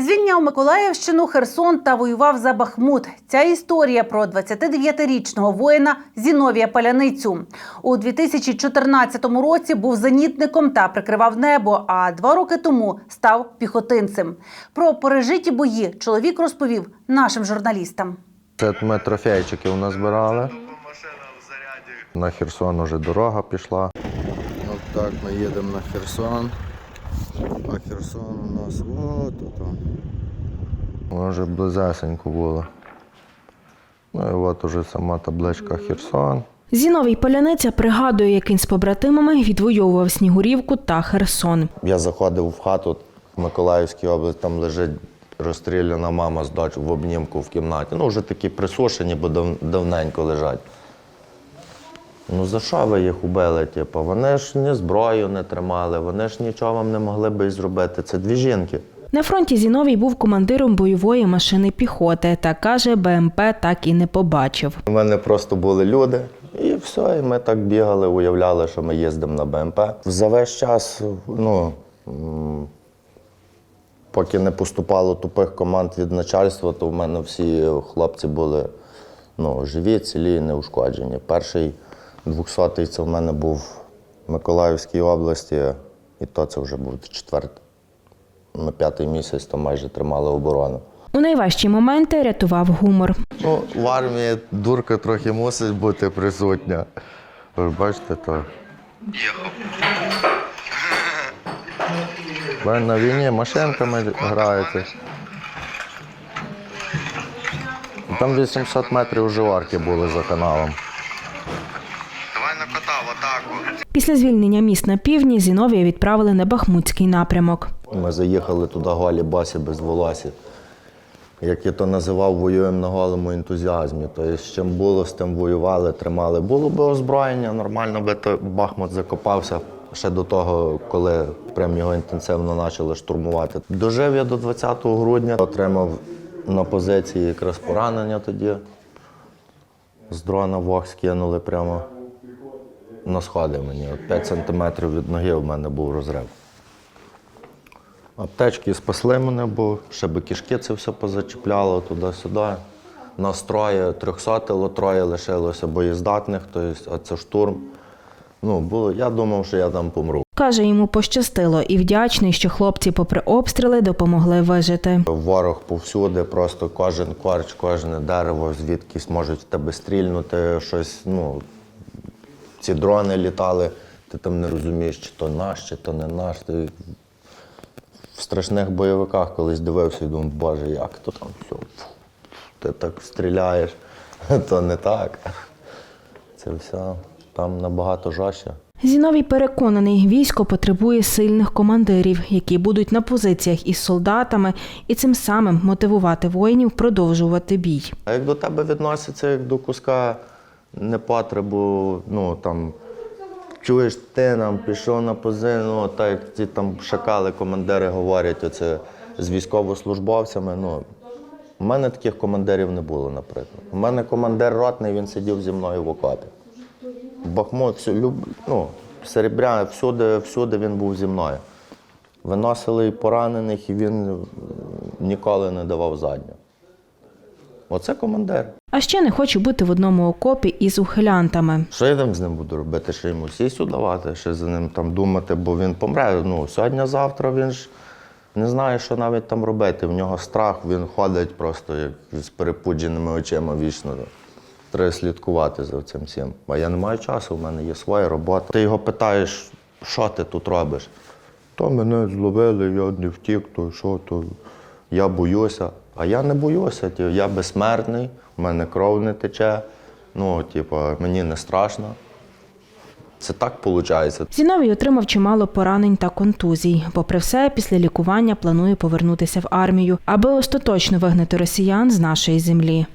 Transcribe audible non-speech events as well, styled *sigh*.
Звільняв Миколаївщину, Херсон та воював за Бахмут. Ця історія про 29-річного воїна Зіновія Паляницю. У 2014 році був зенітником та прикривав небо, а два роки тому став піхотинцем. Про пережиті бої чоловік розповів нашим журналістам. Це ми трофейчиків назбирали. На Херсон уже дорога пішла. От так ми їдемо на Херсон. А Херсон у нас от там. Може близесенько було. Ну і от уже сама табличка Херсон. Зіновій Поляниця пригадує, як він з побратимами відвоював Снігурівку та Херсон. Я заходив в хату в Миколаївській області, там лежить розстріляна мама з дочкою в обнімку в кімнаті. Ну, вже такі присушені, бо давненько лежать. Ну за що ви їх убили? Типу? Вони ж ні зброю не тримали, вони ж нічого вам не могли би зробити. Це дві жінки. На фронті Зіновій був командиром бойової машини піхоти та каже, БМП так і не побачив. У мене просто були люди, і все, і ми так бігали, уявляли, що ми їздимо на БМП. За весь час, ну, поки не поступало тупих команд від начальства, то в мене всі хлопці були ну, живі, цілі і неушкоджені. Перший 200-й це в мене був в Миколаївській області, і то це вже був четвертий. Ми п'ятий місяць там майже тримали оборону. У найважчі моменти рятував гумор. Ну, в армії дурка трохи мусить бути присутня. Ви ж бачите, то. Ви на війні машинками граєте. Там 800 метрів живарки були за каналом. Кота в атаку. Після звільнення міст на півдні Зіновія відправили на Бахмутський напрямок. Ми заїхали туди голі басі без волосся. Як я то називав, воюємо на голому ентузіазмі. Тобто, з чим було, з тим воювали, тримали. Було би озброєння, нормально би то Бахмут закопався ще до того, коли прям його інтенсивно почали штурмувати. Дожив я до 20 грудня, отримав на позиції якраз поранення тоді. З дрона вог скинули прямо на сходи мені. От 5 сантиметрів від ноги в мене був розрив. Аптечки спасли мене, бо ще би кишки це все позачіпляло туди-сюди. Настрої 300 лотроє лишилося боєздатних, тобто, а це штурм. Ну, було, я думав, що я там помру. Каже, йому пощастило і вдячний, що хлопці, попри обстріли, допомогли вижити. Ворог повсюди, просто кожен корч, кожне дерево, звідкись можуть в тебе стрільнути, щось, ну, ці дрони літали, ти там не розумієш, чи то наш, чи то не наш. Ти в страшних бойовиках колись дивився і думав, боже, як то там все. Ти так стріляєш, *laughs* то не так. Це все там набагато жорстче. Зіновій переконаний, військо потребує сильних командирів, які будуть на позиціях із солдатами, і цим самим мотивувати воїнів продовжувати бій. А як до тебе відносяться як до куска непотребу, ну там чуєш, ти нам пішов на позицію, ну так як ті там шакали, командири говорять, оце з військовослужбовцями. Ну, у мене таких командирів не було, наприклад. У мене командир ротний, він сидів зі мною в окопі. Бахмут, всю, люб, ну, Серебря, всюди, всюди він був зі мною. Виносили і поранених, і він ніколи не давав задню. Оце командир. А ще не хочу бути в одному окопі із ухилянтами. Що я там з ним буду робити? Ще йому сісю давати, ще за ним там думати, бо він помре. Ну, сьогодні-завтра він ж не знає, що навіть там робити. В нього страх, він ходить просто як з перепудженими очима вічно. Треба слідкувати за цим всім. А я не маю часу, в мене є своя робота. Ти його питаєш, що ти тут робиш? То мене зловили, я не втік, то що, то я боюся. А я не боюся, ті- я безсмертний, у мене кров не тече. Ну, типу, мені не страшно. Це так виходить. Зіновій отримав чимало поранень та контузій. Попри все, після лікування планує повернутися в армію, аби остаточно вигнати росіян з нашої землі.